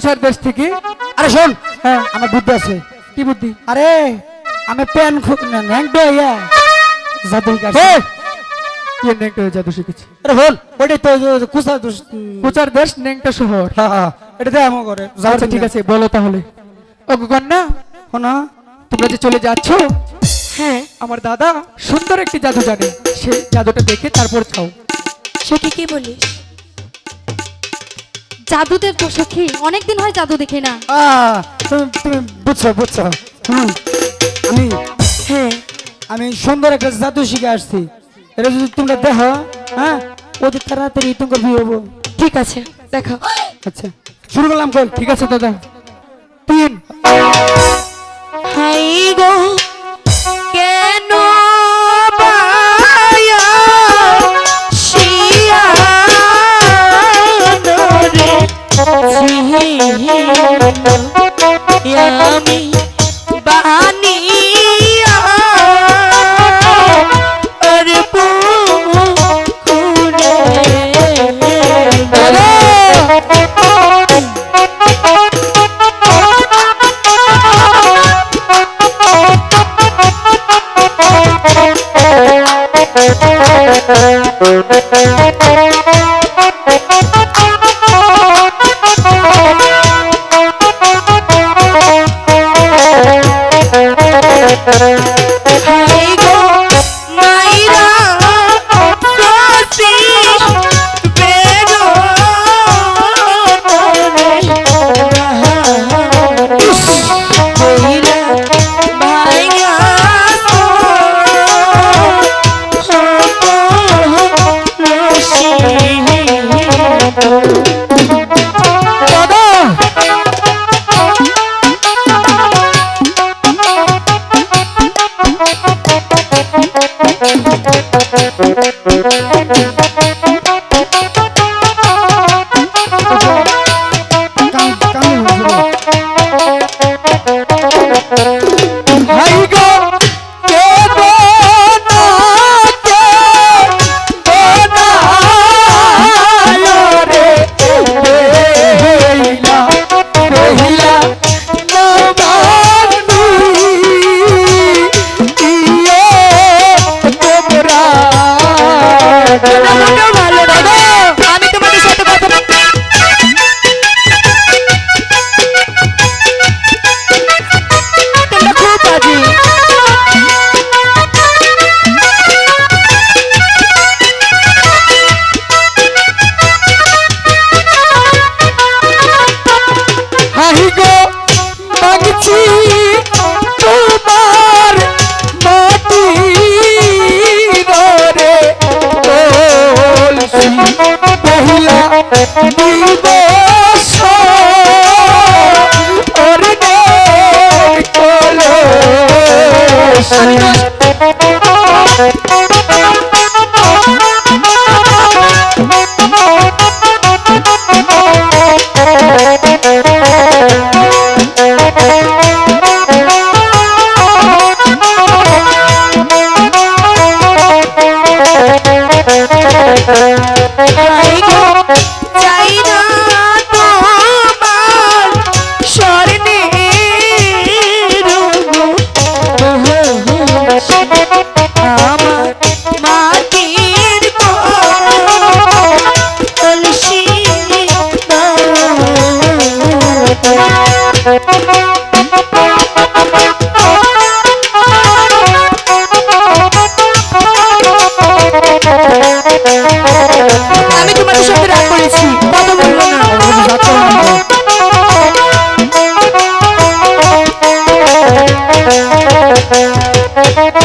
কোচার দেশ থেকে আরে শোন। হ্যাঁ আমার বুদ্ধি আছে। কি বুদ্ধি? আরে আমি প্যান খুব ন্যাংটো ইয়া। জাদু এ! কি নেংটা জাদু শিখেছি? আরে বল ওটাই তো কুসা কোচার দেশ নেংটা শহর। হ্যাঁ হ্যাঁ এটা দেয় আমার করে আচ্ছা ঠিক আছে বলো তাহলে। ও কন্যা শোনা তোমরা যে চলে যাচ্ছ হ্যাঁ। আমার দাদা সুন্দর একটি জাদু জানে। সেই জাদুটা দেখে তারপর খাও। সখী কি বলিস। জাদু তো সখী অনেকদিন হয় জাদু দেখি না। আহ, তুমি বুঝছ বুঝছ। হুম আমি হ্যাঁ। আমি সুন্দর একটা জাদু শিখে আসছি। এটা যদি তোমরা দেখো হ্যাঁ অতি তাড়াতাড়ি তোমার বিয়ে হব। ঠিক আছে দেখো। আচ্ছা শুরু করলাম কল ঠিক আছে দাদা। আমি Bye.